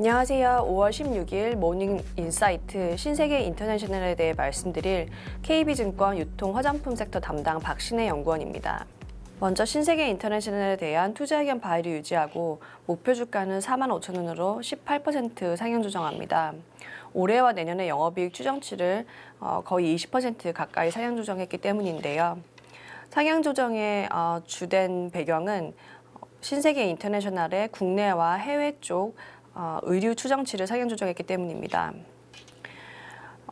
안녕하세요. 5월 16일 모닝 인사이트 신세계 인터내셔널에 대해 말씀드릴 KB증권 유통 화장품 섹터 담당 박신혜 연구원입니다. 먼저 신세계 인터내셔널에 대한 투자 의견 바이를 유지하고 목표 주가는 4만 5천 원으로 18% 상향 조정합니다. 올해와 내년의 영업이익 추정치를 어, 거의 20% 가까이 상향 조정했기 때문인데요. 상향 조정의 어, 주된 배경은 신세계 인터내셔널의 국내와 해외 쪽 어, 의류 추정치를 상향 조정했기 때문입니다.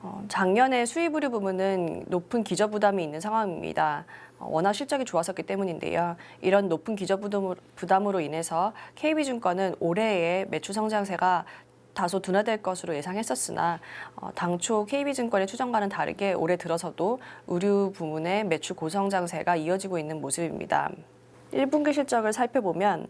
어, 작년에 수입 의류 부문은 높은 기저 부담이 있는 상황입니다. 어, 워낙 실적이 좋았었기 때문인데요. 이런 높은 기저 부담으로, 인해서 KB증권은 올해의 매출 성장세가 다소 둔화될 것으로 예상했었으나 어, 당초 KB증권의 추정과는 다르게 올해 들어서도 의류 부문의 매출 고성장세가 이어지고 있는 모습입니다. 1분기 실적을 살펴보면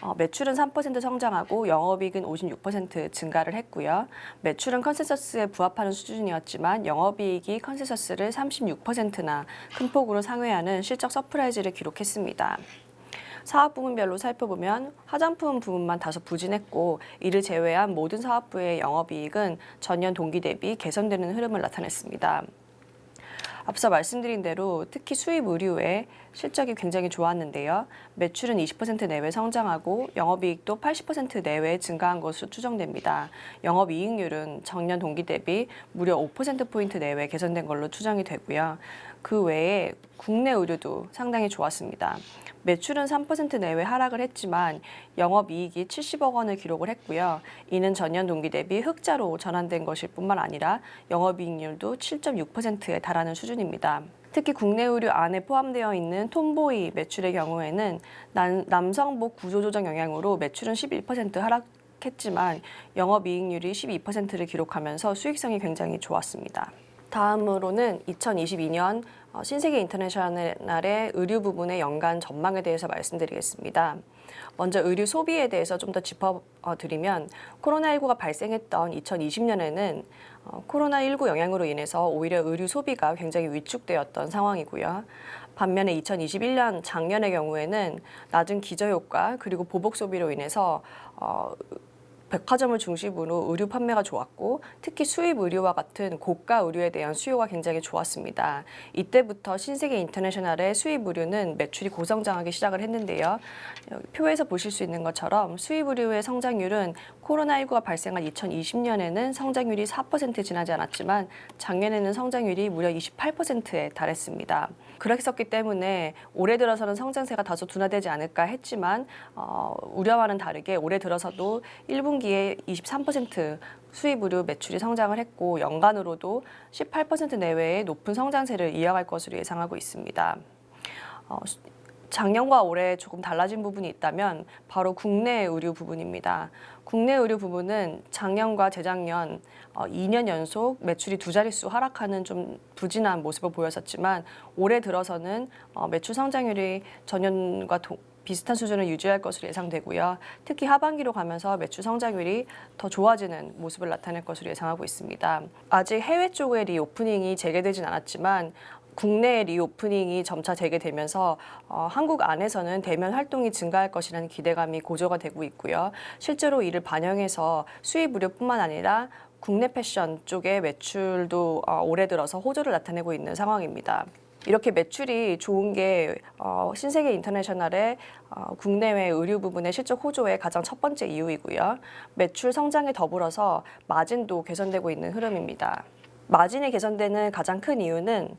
어, 매출은 3% 성장하고 영업이익은 56% 증가를 했고요. 매출은 컨센서스에 부합하는 수준이었지만 영업이익이 컨센서스를 36%나 큰 폭으로 상회하는 실적 서프라이즈를 기록했습니다. 사업 부문별로 살펴보면 화장품 부문만 다소 부진했고 이를 제외한 모든 사업부의 영업이익은 전년 동기 대비 개선되는 흐름을 나타냈습니다. 앞서 말씀드린 대로 특히 수입 의류의 실적이 굉장히 좋았는데요. 매출은 20% 내외 성장하고 영업이익도 80% 내외 증가한 것으로 추정됩니다. 영업이익률은 작년 동기 대비 무려 5%포인트 내외 개선된 걸로 추정이 되고요. 그 외에 국내 의류도 상당히 좋았습니다. 매출은 3% 내외 하락을 했지만 영업이익이 70억 원을 기록을 했고요. 이는 전년 동기 대비 흑자로 전환된 것일 뿐만 아니라 영업이익률도 7.6%에 달하는 수준입니다. 특히 국내 의류 안에 포함되어 있는 톰보이 매출의 경우에는 남, 남성복 구조조정 영향으로 매출은 11% 하락했지만 영업이익률이 12%를 기록하면서 수익성이 굉장히 좋았습니다. 다음으로는 2022년 어, 신세계 인터내셔널의 의류 부분의 연간 전망에 대해서 말씀드리겠습니다. 먼저 의류 소비에 대해서 좀 더 짚어드리면 코로나19가 발생했던 2020년에는 어, 코로나19 영향으로 인해서 오히려 의류 소비가 굉장히 위축되었던 상황이고요. 반면에 2021년 작년의 경우에는 낮은 기저효과 그리고 보복 소비로 인해서 어, 백화점을 중심으로 의류 판매가 좋았고 특히 수입 의류와 같은 고가 의류에 대한 수요가 굉장히 좋았습니다. 이때부터 신세계 인터내셔널의 수입 의류는 매출이 고성장하기 시작을 했는데요. 여기 표에서 보실 수 있는 것처럼 수입 의류의 성장률은 코로나19가 발생한 2020년에는 성장률이 4% 지나지 않았지만 작년에는 성장률이 무려 28%에 달했습니다. 그랬었기 때문에 올해 들어서는 성장세가 다소 둔화되지 않을까 했지만 어, 우려와는 다르게 올해 들어서도 1분기 에 23% 수입 의류 매출이 성장을 했고 연간으로도 18% 내외의 높은 성장세를 이어갈 것으로 예상하고 있습니다. 어, 작년과 올해 조금 달라진 부분이 있다면 바로 국내 의류 부분입니다. 국내 의류 부분은 작년과 재작년 어, 2년 연속 매출이 두 자릿수 하락하는 좀 부진한 모습을 보였었지만 올해 들어서는 어, 매출 성장률이 전년과 동, 비슷한 수준을 유지할 것으로 예상되고요. 특히 하반기로 가면서 매출 성장률이 더 좋아지는 모습을 나타낼 것으로 예상하고 있습니다. 아직 해외 쪽의 리오프닝이 재개되진 않았지만 국내 리오프닝이 점차 재개되면서 어, 한국 안에서는 대면 활동이 증가할 것이라는 기대감이 고조가 되고 있고요. 실제로 이를 반영해서 수입 의료뿐만 아니라 국내 패션 쪽의 매출도 어, 올해 들어서 호조를 나타내고 있는 상황입니다. 이렇게 매출이 좋은 게 어, 신세계 인터내셔널의 어, 국내외 의류 부분의 실적 호조의 가장 첫 번째 이유이고요. 매출 성장에 더불어서 마진도 개선되고 있는 흐름입니다. 마진이 개선되는 가장 큰 이유는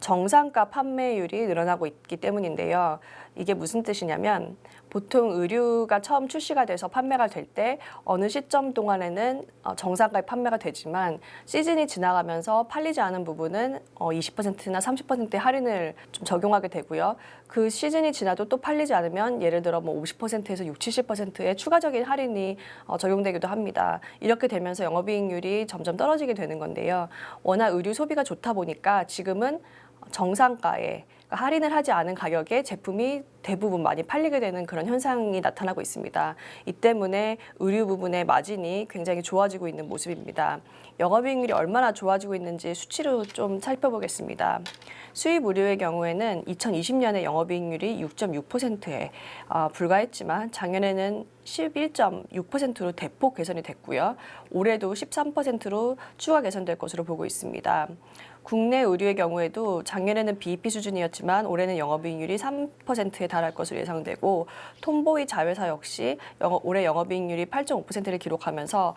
정상가 판매율이 늘어나고 있기 때문인데요. 이게 무슨 뜻이냐면 보통 의류가 처음 출시가 돼서 판매가 될 때 어느 시점 동안에는 어, 정상가에 판매가 되지만 시즌이 지나가면서 팔리지 않은 부분은 20%나 30%의 할인을 좀 적용하게 되고요. 그 시즌이 지나도 또 팔리지 않으면 예를 들어 뭐 50%에서 60, 70%의 추가적인 할인이 어, 적용되기도 합니다. 이렇게 되면서 영업이익률이 점점 떨어지게 되는 건데요. 워낙 의류 소비가 좋다 보니까 지금은 정상가에 그러니까 할인을 하지 않은 가격에 제품이 대부분 많이 팔리게 되는 그런 현상이 나타나고 있습니다. 이 때문에 의류 부분의 마진이 굉장히 좋아지고 있는 모습입니다. 영업이익률이 얼마나 좋아지고 있는지 수치로 좀 살펴보겠습니다. 수입 의료의 경우에는 2020년에 영업이익률이 6.6%에 어, 불과했지만 작년에는 11.6%로 대폭 개선이 됐고요. 올해도 13%로 추가 개선될 것으로 보고 있습니다. 국내 의료의 경우에도 작년에는 BEP 수준이었지만 올해는 영업이익률이 3%에 달할 것으로 예상되고 톰보이 자회사 역시 영업- 올해 영업이익률이 8.5%를 기록하면서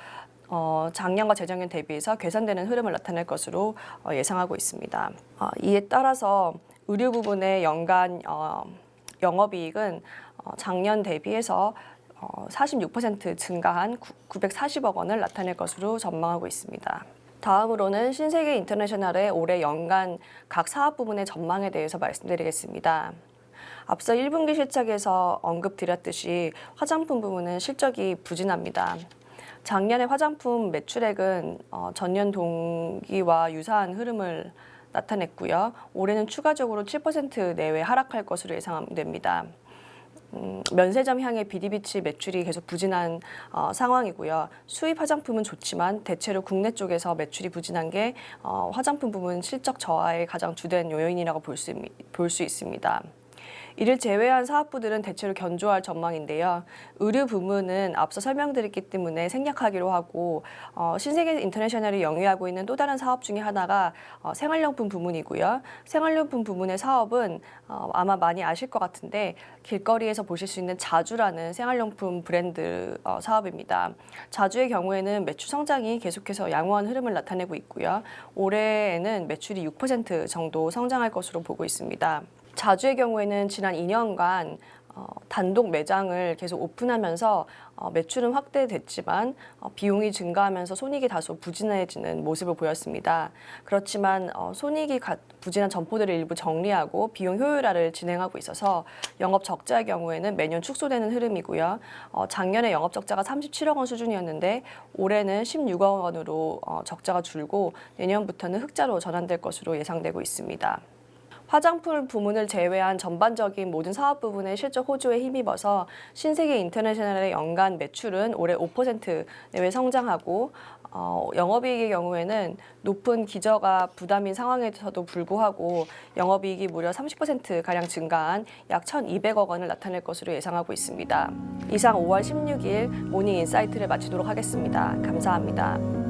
어, 작년과 재작년 대비해서 개선되는 흐름을 나타낼 것으로 어, 예상하고 있습니다. 어, 이에 따라서 의료 부분의 연간 어, 영업이익은 어, 작년 대비해서 어, 46% 증가한 940억 원을 나타낼 것으로 전망하고 있습니다. 다음으로는 신세계 인터내셔널의 올해 연간 각 사업 부문의 전망에 대해서 말씀드리겠습니다. 앞서 1분기 실적에서 언급드렸듯이 화장품 부문은 실적이 부진합니다. 작년에 화장품 매출액은 어, 전년 동기와 유사한 흐름을 나타냈고요. 올해는 추가적으로 7% 내외 하락할 것으로 예상됩니다. 음, 면세점 향의 비디비치 매출이 계속 부진한 어, 상황이고요. 수입 화장품은 좋지만 대체로 국내 쪽에서 매출이 부진한 게 어, 화장품 부문 실적 저하의 가장 주된 요인이라고 볼 수 있습니다. 이를 제외한 사업부들은 대체로 견조할 전망인데요. 의류 부문은 앞서 설명드렸기 때문에 생략하기로 하고 어, 신세계 인터내셔널이 영위하고 있는 또 다른 사업 중에 하나가 어, 생활용품 부문이고요. 생활용품 부문의 사업은 어, 아마 많이 아실 것 같은데 길거리에서 보실 수 있는 자주라는 생활용품 브랜드 어, 사업입니다. 자주의 경우에는 매출 성장이 계속해서 양호한 흐름을 나타내고 있고요. 올해에는 매출이 6% 정도 성장할 것으로 보고 있습니다. 자주의 경우에는 지난 2년간 어, 단독 매장을 계속 오픈하면서 어, 매출은 확대됐지만 어, 비용이 증가하면서 손익이 다소 부진해지는 모습을 보였습니다. 그렇지만 어, 손익이 가, 부진한 점포들을 일부 정리하고 비용 효율화를 진행하고 있어서 영업 적자의 경우에는 매년 축소되는 흐름이고요. 어, 작년에 영업 적자가 37억 원 수준이었는데 올해는 16억 원으로 어, 적자가 줄고 내년부터는 흑자로 전환될 것으로 예상되고 있습니다. 화장품 부문을 제외한 전반적인 모든 사업 부분의 실적 호조에 힘입어서 신세계 인터내셔널의 연간 매출은 올해 5% 내외 성장하고 어, 영업이익의 경우에는 높은 기저가 부담인 상황에서도 불구하고 영업이익이 무려 30% 가량 증가한 약 1,200억 원을 나타낼 것으로 예상하고 있습니다. 이상 5월 16일 모닝 인사이트를 마치도록 하겠습니다. 감사합니다.